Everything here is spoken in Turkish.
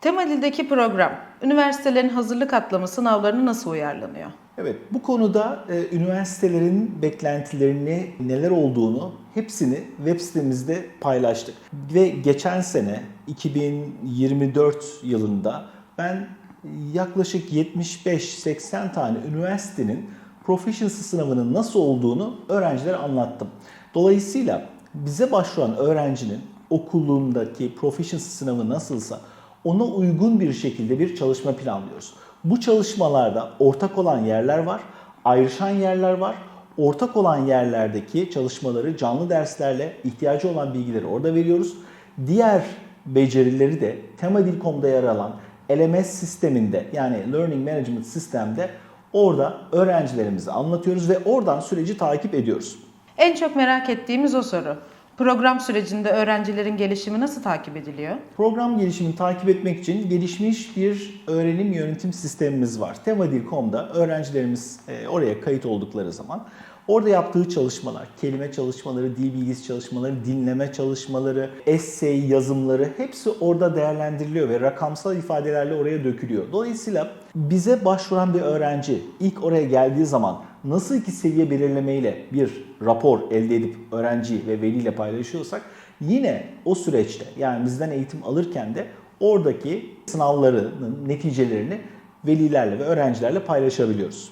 Temadil'deki program, üniversitelerin hazırlık atlama sınavlarına nasıl uyarlanıyor? Evet, bu konuda e, üniversitelerin beklentilerini, neler olduğunu hepsini web sitemizde paylaştık. Ve geçen sene 2024 yılında ben yaklaşık 75-80 tane üniversitenin Proficiency sınavının nasıl olduğunu öğrencilere anlattım. Dolayısıyla bize başvuran öğrencinin okulundaki Proficiency sınavı nasılsa ona uygun bir şekilde bir çalışma planlıyoruz. Bu çalışmalarda ortak olan yerler var, ayrışan yerler var. Ortak olan yerlerdeki çalışmaları canlı derslerle ihtiyacı olan bilgileri orada veriyoruz. Diğer becerileri de Temadil.com'da yer alan LMS sisteminde yani Learning Management Sistem'de orada öğrencilerimize anlatıyoruz ve oradan süreci takip ediyoruz. En çok merak ettiğimiz o soru. Program sürecinde öğrencilerin gelişimi nasıl takip ediliyor? Program gelişimini takip etmek için gelişmiş bir öğrenim yönetim sistemimiz var. Temadil.com'da öğrencilerimiz e, oraya kayıt oldukları zaman orada yaptığı çalışmalar, kelime çalışmaları, dil bilgisi çalışmaları, dinleme çalışmaları, essay yazımları hepsi orada değerlendiriliyor ve rakamsal ifadelerle oraya dökülüyor. Dolayısıyla bize başvuran bir öğrenci ilk oraya geldiği zaman nasıl ki seviye belirlemeyle bir rapor elde edip öğrenci ve veliyle paylaşıyorsak yine o süreçte yani bizden eğitim alırken de oradaki sınavlarının neticelerini velilerle ve öğrencilerle paylaşabiliyoruz.